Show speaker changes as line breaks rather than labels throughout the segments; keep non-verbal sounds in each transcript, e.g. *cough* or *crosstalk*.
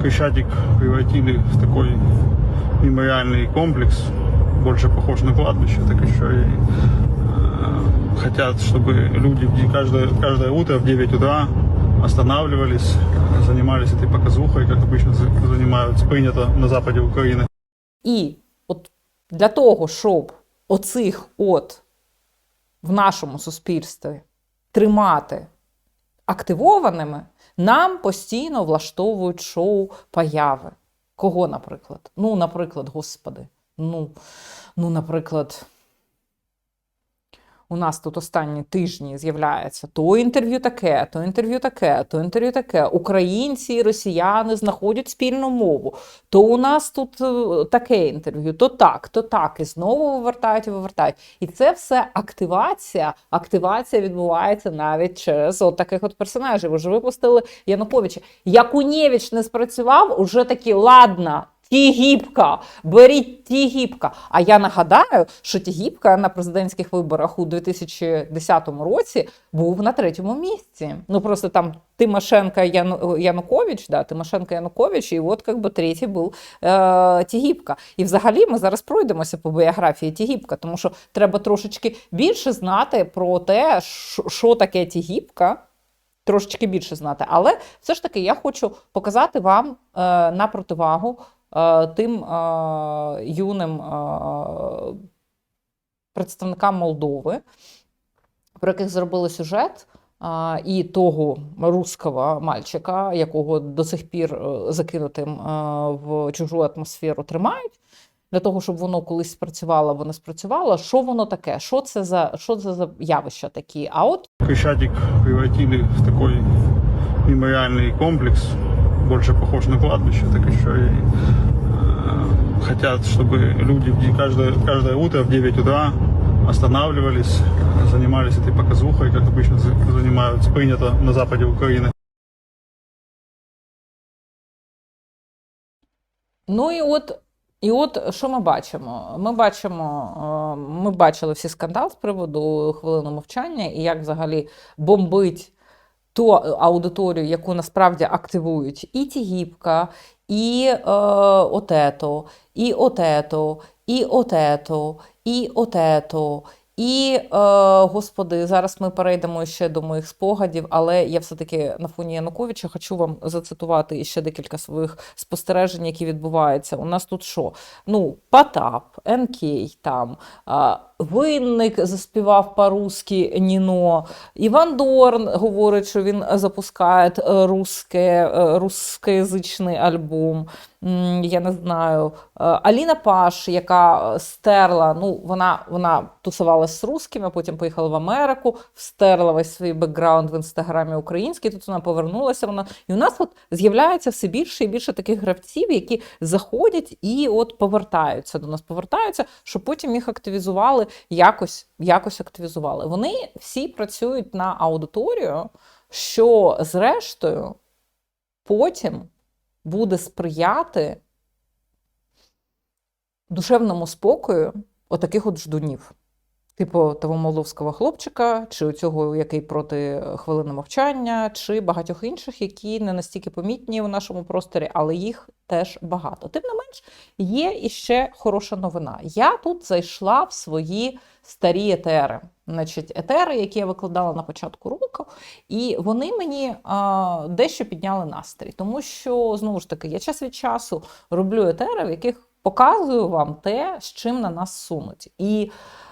Крещатик превратили в такой мемориальный комплекс, больше похож на кладбище, так еще и э, хотят, чтобы люди в де- каждое, каждое утро в 9 утра останавливались, э, занимались этой показухой, как обычно за- занимаются, принято на западе Украины.
І от для того, щоб оцих от в нашому суспільстві тримати активованими, нам постійно влаштовують шоу появи. Кого, наприклад? Ну, наприклад, господи. Ну, ну, наприклад, у нас тут останні тижні з'являється то інтерв'ю таке, то інтерв'ю таке, то інтерв'ю таке. Українці і росіяни знаходять спільну мову. То у нас тут е, таке інтерв'ю, то так, то так. І знову вивертають і вивертають. І це все активація. Активація відбувається навіть через от таких от персонажів. Уже випустили Януковича. Якунєвич не спрацював, уже такі ладно. Тігіпка, беріть Тігіпка. А я нагадаю, що Тігіпка на президентських виборах у 2010 році був на третьому місці. Ну просто там Тимошенко Яну, Янукович, да, Тимошенко Янукович, і от як би третій був е, Тігіпка. І взагалі ми зараз пройдемося по біографії Тігіпка, тому що треба трошечки більше знати про те, що- таке Тігіпка. Трошечки більше знати, але все ж таки я хочу показати вам е, на противагу тим юним представникам Молдови, про яких зробили сюжет, і того русского мальчика, якого до сих пір е, закинутим е, в чужу атмосферу тримають. Для того, щоб воно колись спрацювало, воно спрацювало. Що воно таке? Що це за що це за явища такі? А от
Крещатик превратили в такой мемориальный комплекс, больше похож на кладбище, так еще и э, хотят, чтобы люди в де- каждое, каждое утро в 9 утра останавливались, э, занимались этой показухой, как обычно за- занимаются, принято на западе Украины.
Ну і от, і от що ми бачимо? Ми бачимо, е, ми бачили всі скандал з приводу хвилини мовчання і як взагалі бомбить ту аудиторію, яку насправді активують і Тігіпка, і е, отето, і отето, і отето, і отето. І, е, господи, зараз ми перейдемо ще до моїх спогадів, але я все-таки на фоні Януковича хочу вам зацитувати ще декілька своїх спостережень, які відбуваються. У нас тут що? Ну, Потап, НК, там, а, Винник заспівав по-русски Ніно. Іван Дорн говорить, що він запускає е, русське, е, русскоязичний альбом. Я не знаю. Е, Аліна Паш, яка стерла, ну вона, вона тусувалася з русскими, потім поїхала в Америку, встерла весь свій бекграунд в інстаграмі український. Тут вона повернулася. Вона і у нас от з'являється все більше і більше таких гравців, які заходять і от повертаються до нас, повертаються, щоб потім їх активізували, якось, якось активізували. Вони всі працюють на аудиторію, що зрештою потім буде сприяти душевному спокою отаких от ждунів. Типу того молдовського хлопчика, чи цього, який проти хвилини мовчання, чи багатьох інших, які не настільки помітні у нашому просторі, але їх теж багато. Тим не менш, є іще хороша новина. Я тут зайшла в свої старі етери. Значить, етери, які я викладала на початку року, і вони мені а, дещо підняли настрій, тому що знову ж таки я час від часу роблю етери, в яких показую вам те, з чим на нас сунуть. І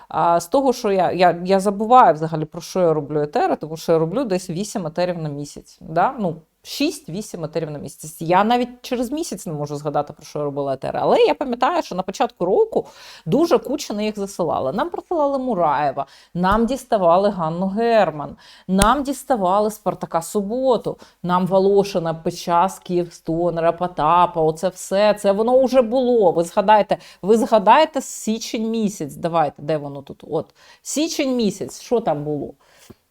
а, з того, що я, я, я забуваю взагалі про що я роблю етери, тому що я роблю десь 8 етерів на місяць. Да? Ну, 6-8 етерів на місяць. Я навіть через місяць не можу згадати, про що робила етери. Але я пам'ятаю, що на початку року дуже кучно їх засилали. Нам присилали Мураєва, нам діставали Ганну Герман, нам діставали Спартака Суботу, нам Волошина, Печасків, Стонера, Потапа. Оце все. Це воно вже було. Ви згадайте, ви згадайте січень місяць. Давайте, де воно тут? От січень місяць, що там було?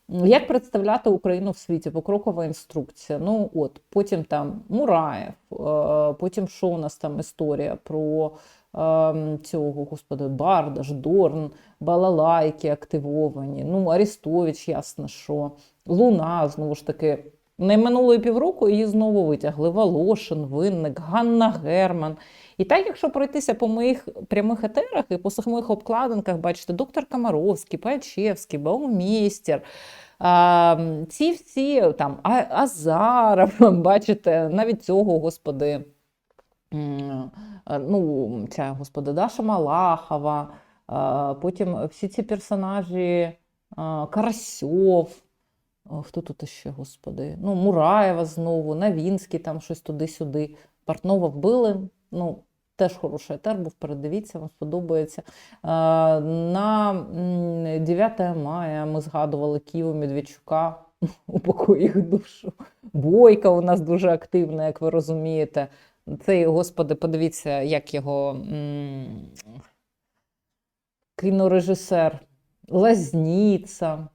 Як представляти Україну в світі? Покрокова інструкція. Ну от потім там Мураєв, е, потім що у нас там історія про е, цього господи Бардаш, Дорн, Балалайки активовані. Ну Арістович, ясно, що Луна знову ж таки Не минуло і півроку її знову витягли. Волошин, Винник, Ганна Герман. І так, якщо пройтися по моїх прямих етерах і по самих обкладинках, бачите, доктор Комаровський, Пальчевський, Баумістер, ці всі там Азаров, *laughs* бачите, навіть цього, господи, ну, ця, господи, Даша Малахова, потім всі ці персонажі, Карасьов. Хто тут ще, господи? Ну, Мураєва знову, Навінський, там щось туди-сюди. Портнова вбили. Ну, теж хороший етер був, передивіться, вам сподобається. На 9 мая ми згадували Києва Медведчука, *laughs* упокой їх душу. Бойка у нас дуже активна, як ви розумієте. Цей, господи, подивіться, як його м, кінорежисер Лазніца.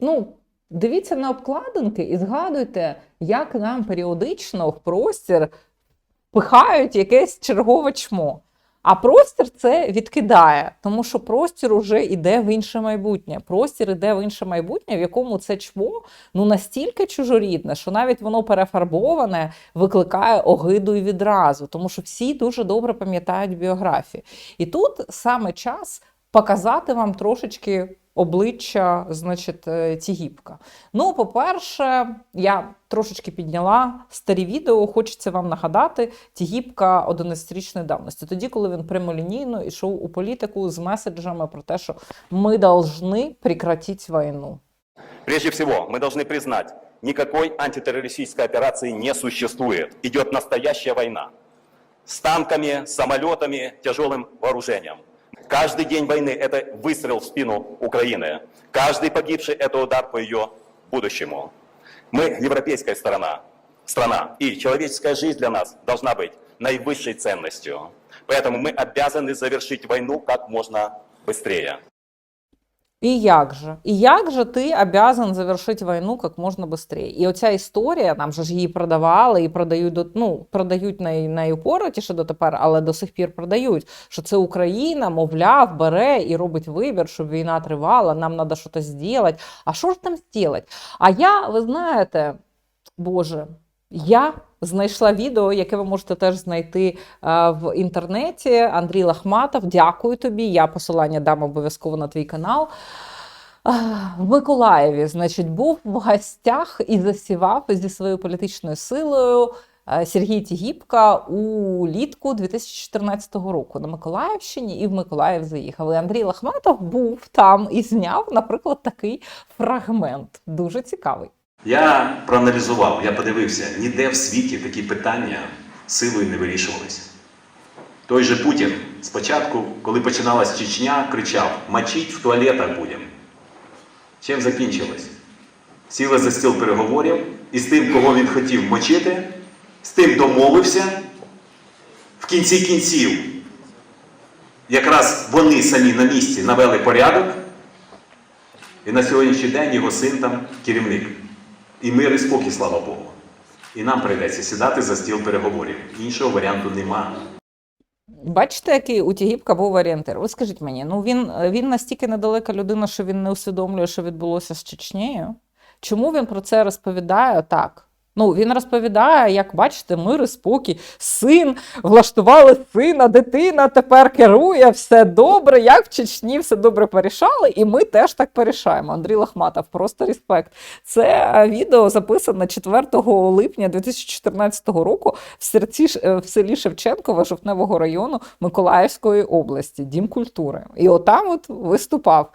Ну, дивіться на обкладинки і згадуйте, як нам періодично в простір пихають якесь чергове чмо. А простір це відкидає, тому що простір уже йде в інше майбутнє. Простір іде в інше майбутнє, в якому це чмо ну настільки чужорідне, що навіть воно перефарбоване викликає огиду і відразу, тому що всі дуже добре пам'ятають біографії. І тут саме час показати вам трошечки обличчя, значить, е, Тігіпка. Ну, по-перше, я трошечки підняла старі відео. Хочеться вам нагадати Тігіпка 11-річної давності. Тоді, коли він прямолінійно йшов у політику з меседжами про те, що ми должны прекратити війну.
Прежде всего, мы должны признать, никакой антитеррористической операции не существует. Идет настоящая война. С танками, самолетами, тяжелым вооружением. Каждый день войны – это выстрел в спину Украины. Каждый погибший – это удар по ее будущему. Мы европейская сторона, страна, и человеческая жизнь для нас должна быть наивысшей ценностью. Поэтому мы обязаны завершить войну как можно быстрее.
І як же? І як же ти обязан завершити війну як можна швидше? І оця історія, нам же ж її продавали і продають до ну, продають най, найупоротіше дотепер, але до сих пір продають. Що це Україна, мовляв, бере і робить вибір, щоб війна тривала, нам треба щось зробити. А що ж там зробити? А я, ви знаєте, Боже, я знайшла відео, яке ви можете теж знайти в інтернеті. Андрій Лахматов, дякую тобі. Я посилання дам обов'язково на твій канал. В Миколаєві, значить, був в гостях і засівав зі своєю політичною силою Сергій Тігіпка у літку 2014 року на Миколаївщині і в Миколаїв заїхав. І Андрій Лахматов був там і зняв, наприклад, такий фрагмент. Дуже цікавий.
Я проаналізував, я подивився, ніде в світі такі питання силою не вирішувалися. Той же Путін спочатку, коли починалась Чечня, кричав: мочіть в туалетах будемо. Чим закінчилось? Сіли за стіл переговорів і з тим, кого він хотів мочити, з тим домовився. В кінці кінців, якраз вони самі на місці навели порядок, і на сьогоднішній день його син там керівник. І мир і спокій, слава Богу. І нам прийдеться сідати за стіл переговорів. Іншого варіанту нема.
Бачите, який у Тігіпка був орієнтир? Ви скажіть мені, ну він, він настільки недалека людина, що він не усвідомлює, що відбулося з Чечнею. Чому він про це розповідає так? Ну, він розповідає, як бачите, мир і спокій, син, влаштували сина, дитина тепер керує, все добре, як в Чечні все добре порішали, і ми теж так порішаємо. Андрій Лахматов, просто респект. Це е, відео записане 4 липня 2014 року в, серці, е, в селі Шевченкове Жовтневого району Миколаївської області, Дім культури. І отам от виступав.